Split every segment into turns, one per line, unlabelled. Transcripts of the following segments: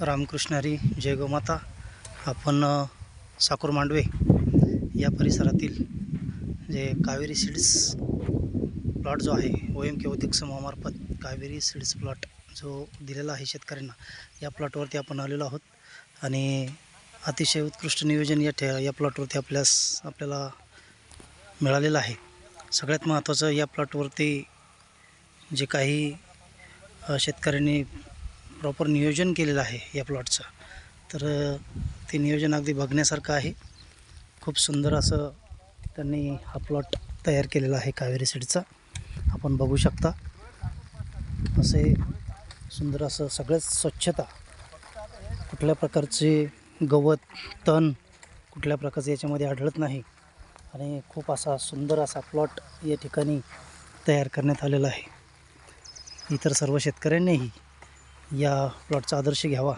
रामकृष्णारी जय गोमाता. आपण साकूर मांडवे या परिसरातील जे कावेरी सीड्स प्लॉट जो आहे ओ एम के उद्योग समूहामार्फत कावेरी सीड्स प्लॉट जो दिलेला आहे शेतकऱ्यांना या प्लॉटवरती आपण आलेलो आहोत. आणि अतिशय उत्कृष्ट नियोजन या ठे या प्लॉटवरती आपल्यास आपल्याला मिळालेलं आहे. सगळ्यात महत्त्वाचं या प्लॉटवरती जे काही शेतकऱ्यांनी प्रॉपर नियोजन केलेलं आहे या प्लॉटचं तर ते नियोजन अगदी बघण्यासारखं आहे. खूप सुंदर असं त्यांनी हा प्लॉट तयार केलेला आहे कावेरी सीडचा आपण बघू शकता. असे सुंदर असं सगळंच स्वच्छता. कुठल्या प्रकारचे गवत तण कुठल्या प्रकारचं याच्यामध्ये आढळत नाही. आणि खूप असा सुंदर असा प्लॉट या ठिकाणी तयार करण्यात आलेला आहे. इतर सर्व शेतकऱ्यांनीही या प्लॉटचा आदर्श घ्यावा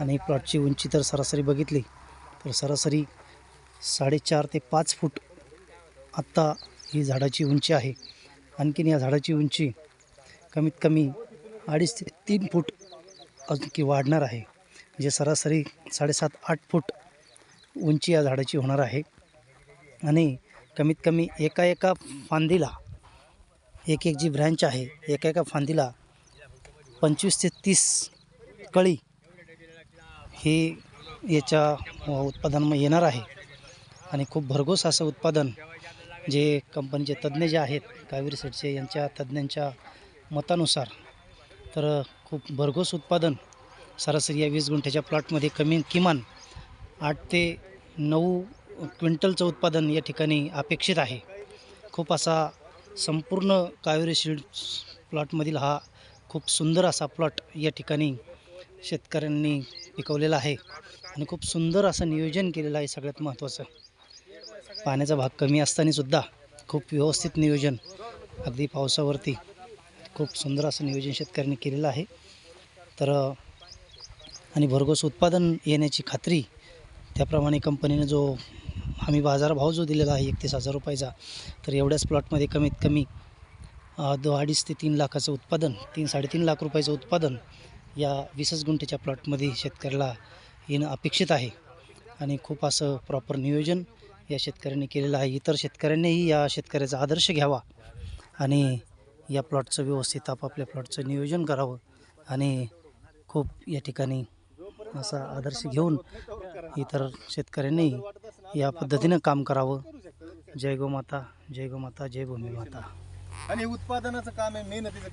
आणि प्लॉटची उंची तर सरासरी बघितली तर सरासरी साडेचार ते पाच फूट आत्ता ही झाडाची उंची आहे. आणखीन या झाडाची उंची कमीत कमी अडीच ते तीन फूट आणखी वाढणार आहे म्हणजे सरासरी साडेसात आठ फूट उंची या झाडाची होणार आहे. आणि कमीत कमी एका एका फांदीला एक एक जी ब्रँच आहे एका एका फांदीला पंचवीस ते तीस कळी ही याच्या अ, उत्पादन येणार आहे. आणि खूप भरघोस असं उत्पादन जे कंपनीचे तज्ज्ञ जे आहेत कावेरी सेटचे यांच्या तज्ज्ञांच्या मतानुसार तर खूप भरघोस उत्पादन सरासरी या वीस गुंठ्याच्या प्लॉटमध्ये कमी किमान आठ ते नऊ क्विंटलचं उत्पादन या ठिकाणी अपेक्षित आहे. खूप असा संपूर्ण कावेरी सीड प्लॉटमधील हा खूप सुंदर असा प्लॉट या ठिकाणी शेतकऱ्यांनी पिकवलेला आहे आणि खूप सुंदर असं नियोजन केलेलं आहे सगळ्यात महत्त्वाचं. पाण्याचा भाग कमी असतानासुद्धा खूप व्यवस्थित नियोजन अगदी पावसावरती खूप सुंदर असं नियोजन शेतकऱ्यांनी केलेलं आहे. तर आणि भरघोस उत्पादन येण्याची खात्री त्याप्रमाणे कंपनीने जो आम्ही बाजारभाव जो दिलेला आहे एकतीस हजार रुपयाचा तर एवढ्याच प्लॉटमध्ये कमीत कमी दो अडीच ते तीन लाखाचं उत्पादन तीन साडेतीन लाख रुपयाचं उत्पादन या वीसच गुंठेच्या प्लॉटमध्ये शेतकऱ्याला येणं अपेक्षित आहे. आणि खूप असं प्रॉपर नियोजन या शेतकऱ्यांनी केलेलं आहे. इतर शेतकऱ्यांनीही या शेतकऱ्याचा आदर्श घ्यावा आणि या प्लॉटचं व्यवस्थित आपापल्या प्लॉटचं नियोजन करावं आणि खूप या ठिकाणी असा आदर्श घेऊन इतर शेतकऱ्यांनी या पद्धतीनं काम करावं. जय गोमाता जय गोमाता जय भूमी माता.
आणि उत्पादनाचं काम आहे मेहनतीचं